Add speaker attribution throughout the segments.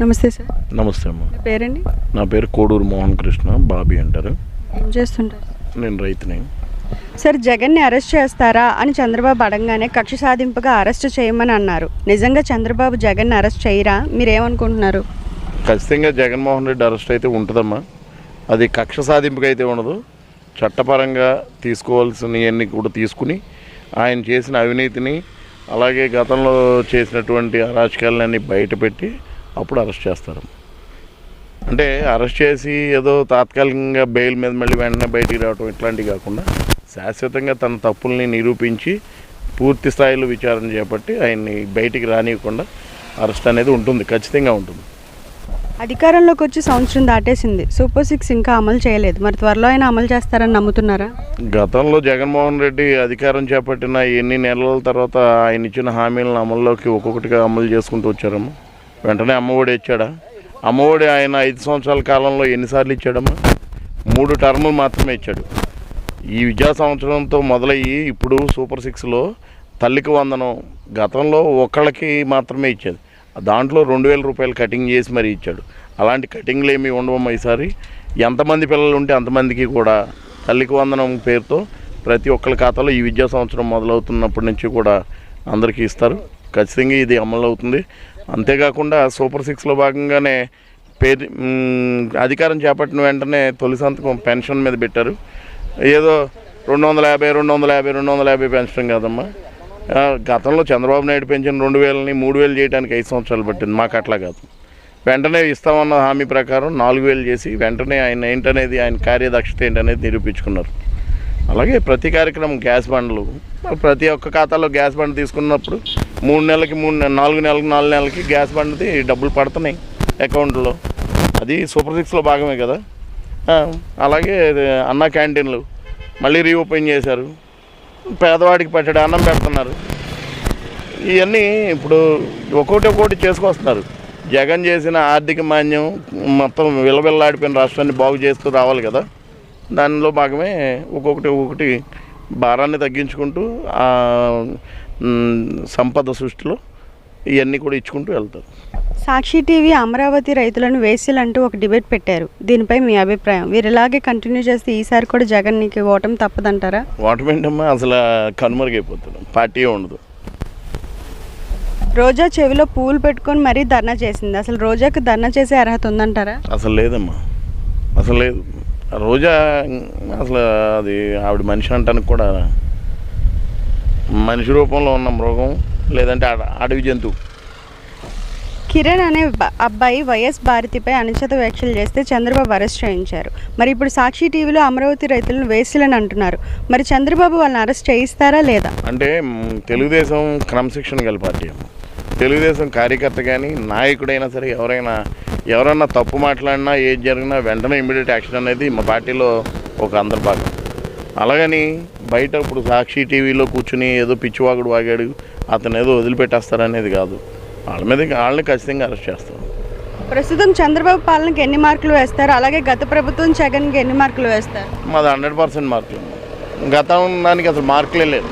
Speaker 1: నమస్తే సార్.
Speaker 2: నమస్తే అమ్మ.
Speaker 1: పేరండి?
Speaker 2: నా పేరు కోడూరు మోహన్ కృష్ణ బాబీ అంటారు.
Speaker 1: ఏం చేస్తుంటారు?
Speaker 2: నేను రైతుని.
Speaker 1: సార్ జగన్ని అరెస్ట్ చేస్తారా అని చంద్రబాబు అడగగానే కక్ష సాధింపుగా అరెస్ట్ చేయమని అన్నారు. నిజంగా చంద్రబాబు జగన్ని అరెస్ట్ చేయరా? మీరేమనుకుంటున్నారు?
Speaker 2: ఖచ్చితంగా జగన్మోహన్ రెడ్డి అరెస్ట్ అయితే ఉంటుందమ్మా. అది కక్ష సాధింపుగా అయితే ఉండదు. చట్టపరంగా తీసుకోవాల్సినవన్నీ కూడా తీసుకుని ఆయన చేసిన అవినీతిని అలాగే గతంలో చేసినటువంటి అరాచకాలన్నీ బయటపెట్టి అప్పుడు అరెస్ట్ చేస్తారు. అంటే అరెస్ట్ చేసి ఏదో తాత్కాలికంగా బెయిల్ మీద మళ్ళీ వెంటనే బయటికి రావడం ఇట్లాంటివి కాకుండా శాశ్వతంగా తన తప్పుల్ని నిరూపించి పూర్తి స్థాయిలో విచారణ చేపట్టి ఆయన్ని బయటికి రానియకుండా అరెస్ట్ అనేది ఉంటుంది ఖచ్చితంగా ఉంటుంది.
Speaker 1: అధికారంలోకి వచ్చి సంవత్సరం దాటేసింది. సూపర్ సిక్స్ ఇంకా అమలు చేయలేదు. మరి త్వరలో అయినా అమలు చేస్తారని నమ్ముతున్నారా?
Speaker 2: గతంలో జగన్మోహన్ రెడ్డి అధికారం చేపట్టిన ఎన్ని నెలల తర్వాత ఆయన ఇచ్చిన హామీలను అమల్లోకి ఒక్కొక్కటిగా అమలు చేసుకుంటూ వచ్చారమ్మా. వెంటనే అమ్మఒడి ఇచ్చాడా? అమ్మఒడి ఆయన ఐదు సంవత్సరాల కాలంలో ఎన్నిసార్లు ఇచ్చాడమ్మా? మూడు టర్ములు మాత్రమే ఇచ్చాడు. ఈ విద్యా సంవత్సరంతో మొదలయ్యి ఇప్పుడు సూపర్ సిక్స్లో తల్లికి వందనం గతంలో ఒకళ్ళకి మాత్రమే ఇచ్చేది. దాంట్లో రెండు వేల రూపాయలు కటింగ్ చేసి మరీ ఇచ్చాడు. అలాంటి కటింగ్లు ఏమి ఉండవమ్మా ఈసారి. ఎంతమంది పిల్లలు ఉంటే అంతమందికి కూడా తల్లికి వందనం పేరుతో ప్రతి ఒక్కరి ఖాతాలో ఈ విద్యా సంవత్సరం మొదలవుతున్నప్పటి నుంచి కూడా అందరికీ ఇస్తారు. ఖచ్చితంగా ఇది అమలు అవుతుంది. అంతేకాకుండా సూపర్ సిక్స్లో భాగంగానే పేరు అధికారం చేపట్టిన వెంటనే తొలి సంతకం పెన్షన్ మీద పెట్టారు. ఏదో రెండు వందల యాభై రెండు వందల యాభై రెండు వందల యాభై పెంచడం కాదమ్మా గతంలో చంద్రబాబు నాయుడు పెంచిన రెండు వేలని మూడు వేలు చేయడానికి ఐదు సంవత్సరాలు పట్టింది. మాకు అట్లా కాదు. వెంటనే ఇస్తామన్న హామీ ప్రకారం నాలుగు వేలు చేసి వెంటనే ఆయన ఏంటనేది ఆయన కార్యదక్షత ఏంటనేది నిరూపించుకున్నారు. అలాగే ప్రతి కార్యక్రమం గ్యాస్ బండ్లు. ప్రతి ఒక్క ఖాతాలో గ్యాస్ బండ్ తీసుకున్నప్పుడు మూడు నెలలకి మూడు నాలుగు నెలలకి నాలుగు నెలలకి గ్యాస్ బండ్ది డబ్బులు పడుతున్నాయి అకౌంట్లో. అది సూపర్ సిక్స్లో భాగమే కదా. అలాగే అన్న క్యాంటీన్లు మళ్ళీ రీఓపెన్ చేశారు. పేదవాడికి పెట్టడం అన్నం పెడుతున్నారు. ఇవన్నీ ఇప్పుడు ఒక్కోటి ఒక్కోటి చేసుకొస్తున్నారు. జగన్ చేసిన ఆర్థిక మాన్యం మొత్తం విలవిల్లాడిపోయిన రాష్ట్రాన్ని బాగు చేస్తూ రావాలి కదా. దానిలో భాగమే ఒక్కొక్కటి ఒక్కొక్కటి భారాన్ని తగ్గించుకుంటూ సంపద సృష్టిలో ఇవన్నీ కూడా ఇచ్చుకుంటూ వెళ్తారు.
Speaker 1: సాక్షి టీవీ అమరావతి రైతులను వేసిలంటూ ఒక డిబేట్ పెట్టారు. దీనిపై మీ అభిప్రాయం? వీరు ఇలాగే కంటిన్యూ చేస్తే ఈసారి కూడా జగన్ నీకు ఓటమి తప్పదంటారా?
Speaker 2: వాటమేంటమ్మా అసలు కనుమరుగైపోతున్నాం. పార్టీ ఉండదు.
Speaker 1: రోజా చెవిలో పువ్వులు పెట్టుకొని మరీ ధర్నా చేసింది. అసలు రోజాకి ధర్నా చేసే అర్హత ఉందంటారా?
Speaker 2: అసలు లేదమ్మా. అసలు లేదు. రోజా అసలు అది ఆవిడ మనిషి అంటానికి కూడా మనిషి రూపంలో ఉన్న మృగం లేదంటే అడ- అడవి జంతువు.
Speaker 1: కిరణ్ అనే అబ్బాయి వైఎస్ భారతిపై అనుచిత వ్యాఖ్యలు చేస్తే చంద్రబాబు అరెస్ట్ చేయించారు. మరి ఇప్పుడు సాక్షి టీవీలో అమరావతి రైతులను వేసిలని అంటున్నారు. మరి చంద్రబాబు వాళ్ళని అరెస్ట్ చేయిస్తారా లేదా?
Speaker 2: అంటే తెలుగుదేశం క్రమశిక్షణ గల పార్టీ. తెలుగుదేశం కార్యకర్త కానీ నాయకుడైనా సరే ఎవరైనా ఎవరన్నా తప్పు మాట్లాడినా ఏది జరిగినా వెంటనే ఇమీడియట్ యాక్షన్ అనేది మా పార్టీలో ఒక అంతర్భాగం. అలాగని బయట ఇప్పుడు సాక్షి టీవీలో కూర్చుని ఏదో పిచ్చివాగుడు వాగాడు అతను ఏదో వదిలిపెట్టేస్తారనేది కాదు. వాళ్ళ మీద వాళ్ళని ఖచ్చితంగా అరెస్ట్ చేస్తాం.
Speaker 1: ప్రస్తుతం చంద్రబాబు పాలనకి ఎన్ని మార్కులు వేస్తారు? అలాగే గత ప్రభుత్వం జగన్కి ఎన్ని మార్కులు వేస్తారు?
Speaker 2: మాది హండ్రెడ్ పర్సెంట్ మార్కులు. గతం దానికి అసలు మార్కులే లేదు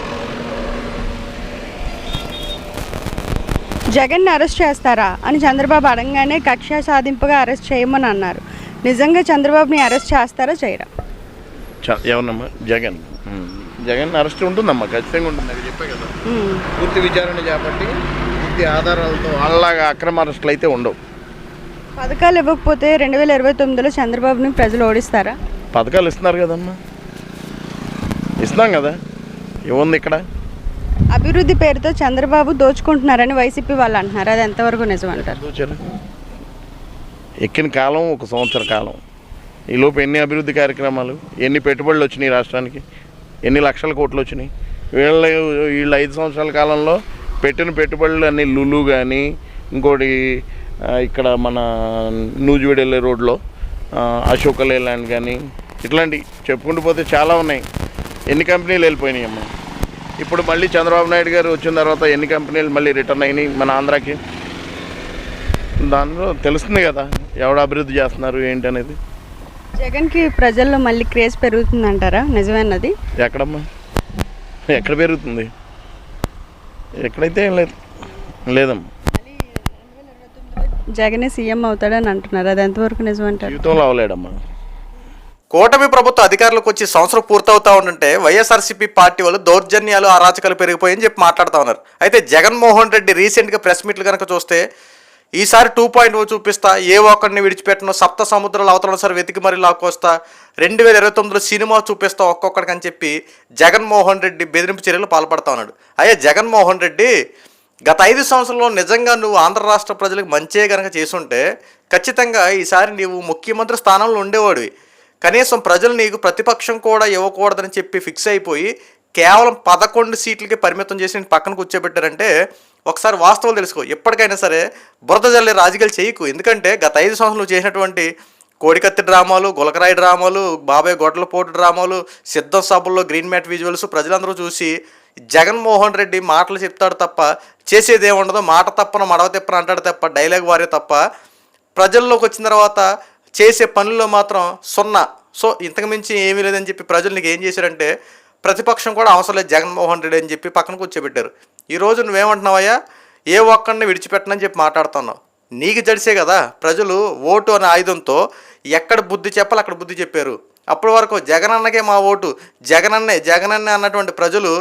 Speaker 1: జగన్ని అరెస్ట్ చేస్తారా అని చంద్రబాబు అడగగానే కక్ష సాధింపుగా అరెస్ట్ చేయమని అన్నారు. నిజంగా చంద్రబాబుని అరెస్ట్ చేస్తారా చేయరా?
Speaker 2: ఎవరమ్మా జగన్. జగన్ అరెస్ట్ ఉంటుందమ్మా ఖచ్చితంగా ఉంటుంది అది చెప్పే కదా. పూర్తి విచారణ చేపట్టి పూర్తి ఆధారాలతో వాళ్ళలాగా అక్రమ అరెస్టులు అయితే ఉండవు.
Speaker 1: పథకాలు ఇవ్వకపోతే రెండు వేల ఇరవై తొమ్మిదిలో చంద్రబాబుని ప్రజలు ఓడిస్తారా?
Speaker 2: పథకాలు ఇస్తున్నారు కదమ్మా. ఇస్తున్నాం కదా. ఏముంది ఇక్కడ?
Speaker 1: అభివృద్ధి పేరుతో చంద్రబాబు దోచుకుంటున్నారని వైసీపీ వాళ్ళు అంటున్నారు. అది ఎంతవరకు నిజం అంటారు?
Speaker 2: చూచారు ఎక్కిన కాలం ఒక సంవత్సర కాలం. ఈలోపు ఎన్ని అభివృద్ధి కార్యక్రమాలు ఎన్ని పెట్టుబడులు వచ్చినాయి రాష్ట్రానికి ఎన్ని లక్షల కోట్లు వచ్చినాయి? వీళ్ళ వీళ్ళ ఐదు సంవత్సరాల కాలంలో పెట్టిన పెట్టుబడులు అన్ని లులు కానీ ఇంకోటి ఇక్కడ మన నూజివీడెళ్ళే రోడ్లో అశోక లేలాండ్ కానీ ఇట్లాంటి చెప్పుకుంటూ పోతే చాలా ఉన్నాయి. ఎన్ని కంపెనీలు వెళ్ళిపోయినాయి అమ్మ? ఇప్పుడు మళ్ళీ చంద్రబాబు నాయుడు గారు వచ్చిన తర్వాత ఎన్ని కంపెనీలు మళ్ళీ రిటర్న్ అయినాయి మన ఆంధ్రాకి? దానిలో తెలుస్తుంది కదా ఎవడు అభివృద్ధి చేస్తున్నారు ఏంటి అనేది
Speaker 1: జగన్కి ప్రజల్లో మళ్ళీ క్రేజ్ పెరుగుతుందంటారా? నిజమేనది?
Speaker 2: ఎక్కడమ్మా? ఎక్కడ పెరుగుతుంది? ఎక్కడైతే ఏం లేదు. లేదమ్మా.
Speaker 1: జగనే సీఎం అవుతాడని అంటున్నారు. అది ఎంతవరకు నిజమంటారు
Speaker 2: జీవితంలో అవలేడమ్మా
Speaker 3: కూటమి ప్రభుత్వ అధికారులకు వచ్చి సంవత్సరం పూర్తవుతా ఉంటుంటే వైఎస్ఆర్సీపీ పార్టీ వాళ్ళు దౌర్జన్యాలు అరాచకాలు పెరిగిపోయని చెప్పి మాట్లాడుతూ ఉన్నారు. అయితే జగన్మోహన్ రెడ్డి రీసెంట్గా ప్రెస్ మీట్లు కనుక చూస్తే ఈసారి టూ పాయింట్ ఓ చూపిస్తా. ఏ ఒక్కడిని విడిచిపెట్టను సప్త సముద్రాల అవతల సార్ వెతికి మరీ లాక్కొస్తా. రెండు వేల ఇరవై తొమ్మిదిలో సినిమా చూపిస్తా ఒక్కొక్కడికి అని చెప్పి జగన్మోహన్ రెడ్డి బెదిరింపు చర్యలు పాల్పడతా ఉన్నాడు. అయ్యా జగన్మోహన్ రెడ్డి గత ఐదు సంవత్సరంలో నిజంగా నువ్వు ఆంధ్ర రాష్ట్ర ప్రజలకు మంచే కనుక చేసుంటే ఖచ్చితంగా ఈసారి నీవు ముఖ్యమంత్రి స్థానంలో ఉండేవాడివి. కనీసం ప్రజలు నీకు ప్రతిపక్షం కూడా ఇవ్వకూడదని చెప్పి ఫిక్స్ అయిపోయి కేవలం పదకొండు సీట్లకి పరిమితం చేసి పక్కన కూర్చోబెట్టారంటే ఒకసారి వాస్తవాలు తెలుసుకో. ఎప్పటికైనా సరే బురద జల్లే రాజకీయాలు చేయకు. ఎందుకంటే గత ఐదు సంవత్సరాలు చేసినటువంటి కోడికత్తి డ్రామాలు గులకరాయి డ్రామాలు బాబాయ్ గొడ్లపోటు డ్రామాలు సిద్ధం సభల్లో గ్రీన్ మ్యాట్ విజువల్స్ ప్రజలందరూ చూసి జగన్మోహన్ రెడ్డి మాటలు చెప్తాడు తప్ప చేసేది ఏముండదు. మాట తప్పన మడవ తిప్పన అంటాడు తప్ప డైలాగ్ వారే తప్ప ప్రజల్లోకి వచ్చిన తర్వాత చేసే పనుల్లో మాత్రం సున్నా. సో ఇంతకు మించి ఏమీ లేదని చెప్పి ప్రజలు నీకు ఏం చేశారంటే ప్రతిపక్షం కూడా అవసరం లేదు జగన్మోహన్ రెడ్డి అని చెప్పి పక్కన కూర్చోబెట్టారు. ఈరోజు నువ్వేమంటున్నావయ్యా? ఏ ఒక్కడిని విడిచిపెట్టనని చెప్పి మాట్లాడుతున్నావు. నీకు తెలిసే కదా ప్రజలు ఓటు అనే ఆయుధంతో ఎక్కడ బుద్ధి చెప్పాలి అక్కడ బుద్ధి చెప్పారు. అప్పటి వరకు జగనన్నకే మా ఓటు జగనన్నే జగనన్నే అన్నటువంటి ప్రజలు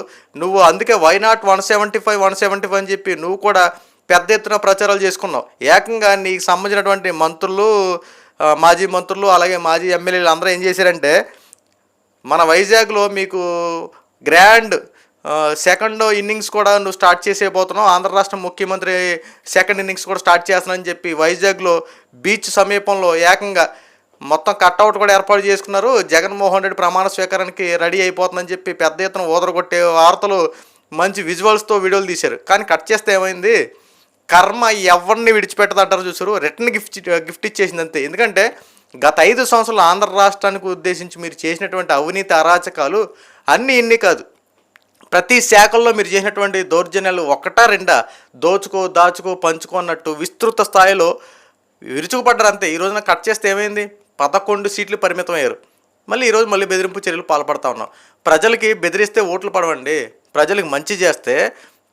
Speaker 3: నువ్వు అందుకే why not one seventy five one seventy five అని చెప్పి నువ్వు కూడా పెద్ద ఎత్తున ప్రచారాలు చేసుకున్నావు. ఏకంగా నీకు సంబంధించినటువంటి మంత్రులు మాజీ మంత్రులు అలాగే మాజీ ఎమ్మెల్యేలు అందరూ ఏం చేశారంటే మన వైజాగ్లో మీకు గ్రాండ్ సెకండ్ ఇన్నింగ్స్ కూడా నువ్వు స్టార్ట్ చేసేపోతున్నావు ఆంధ్ర రాష్ట్ర ముఖ్యమంత్రి సెకండ్ ఇన్నింగ్స్ కూడా స్టార్ట్ చేస్తున్నానని చెప్పి వైజాగ్లో బీచ్ సమీపంలో ఏకంగా మొత్తం కట్అవుట్ కూడా ఏర్పాటు చేసుకున్నారు. జగన్మోహన్ రెడ్డి ప్రమాణ స్వీకారానికి రెడీ అయిపోతుందని చెప్పి పెద్ద ఎత్తున ఊదరగొట్టే వార్తలు మంచి విజువల్స్తో వీడియోలు తీశారు. కానీ కట్ చేస్తే ఏమైంది? కర్మ ఎవరిని విడిచిపెట్టదంటారు చూసారు రిటర్న్ గిఫ్ట్ గిఫ్ట్ ఇచ్చేసింది అంతే. ఎందుకంటే గత ఐదు సంవత్సరాలు ఆంధ్ర రాష్ట్రానికి ఉద్దేశించి మీరు చేసినటువంటి అవినీతి అరాచకాలు అన్నీ ఇన్ని కాదు. ప్రతి శాఖల్లో మీరు చేసినటువంటి దౌర్జన్యాలు ఒకటా రెండా? దోచుకో దాచుకో పంచుకో అన్నట్టు విస్తృత స్థాయిలో విరుచుకుపడ్డారు అంతే ఈ రోజున కట్ చేస్తే ఏమైంది? పదకొండు సీట్లు పరిమితం అయ్యారు మళ్ళీ ఈరోజు మళ్ళీ బెదిరింపు చర్యలు పాల్పడతా ఉన్నాం. ప్రజలకి బెదిరిస్తే ఓట్లు పడవండి. ప్రజలకు మంచి చేస్తే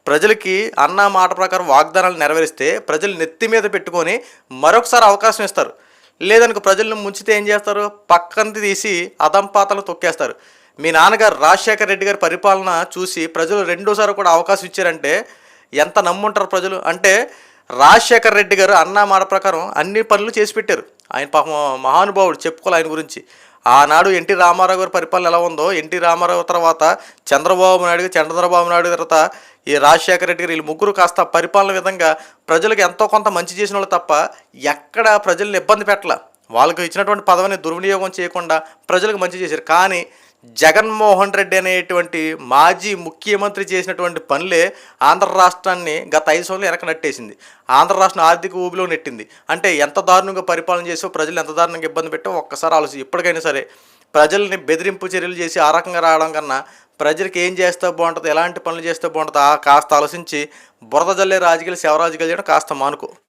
Speaker 3: ప్రజలకి అన్న మాట ప్రకారం వాగ్దానాలు నెరవేరిస్తే ప్రజలు నెత్తి మీద పెట్టుకొని మరొకసారి అవకాశం ఇస్తారు. లేదనుకో ప్రజలను ముంచితే ఏం చేస్తారు? పక్కన తీసి అదంపాతలు తొక్కేస్తారు. మీ నాన్నగారు రాజశేఖర రెడ్డి గారి పరిపాలన చూసి ప్రజలు రెండోసారి కూడా అవకాశం ఇచ్చారంటే ఎంత నమ్ముంటారు ప్రజలు? అంటే రాజశేఖర రెడ్డి గారు అన్న మాట ప్రకారం అన్ని పనులు చేసి పెట్టారు. ఆయన పాపం మహానుభావుడు చెప్పుకోవాలి ఆయన గురించి. ఆనాడు ఎన్టీ రామారావు గారి పరిపాలన ఎలా ఉందో ఎన్టీ రామారావు తర్వాత చంద్రబాబు నాయుడు చంద్రబాబు నాయుడు తర్వాత ఈ రాజశేఖర రెడ్డి గారు వీళ్ళు ముగ్గురు కాస్త పరిపాలన విధంగా ప్రజలకు ఎంతో కొంత మంచి చేసిన వాళ్ళు తప్ప ఎక్కడ ప్రజల్ని ఇబ్బంది పెట్టల. వాళ్ళకు ఇచ్చినటువంటి పదవిని దుర్వినియోగం చేయకుండా ప్రజలకు మంచి చేశారు. కానీ జగన్మోహన్ రెడ్డి అనేటువంటి మాజీ ముఖ్యమంత్రి చేసినటువంటి పనులే ఆంధ్ర రాష్ట్రాన్ని గత ఐదు సంవత్సరాలు వెనక నట్టేసింది. ఆంధ్ర రాష్ట్రం ఆర్థిక ఊబిలో నెట్టింది. అంటే ఎంత దారుణంగా పరిపాలన చేసో ప్రజలు ఎంత దారుణంగా ఇబ్బంది పెట్టో ఒక్కసారి ఆలోచి ఇప్పటికైనా సరే ప్రజల్ని బెదిరింపు చర్యలు చేసి ఆ రకంగా రావడం కన్నా ప్రజలకు ఏం చేస్తే బాగుంటుంది ఎలాంటి పనులు చేస్తే బాగుంటుంది ఆ కాస్త ఆలోచించి బురద జల్లే రాజకీయాలు శివరాజకీయాలు చేయడం కాస్త మానుకో.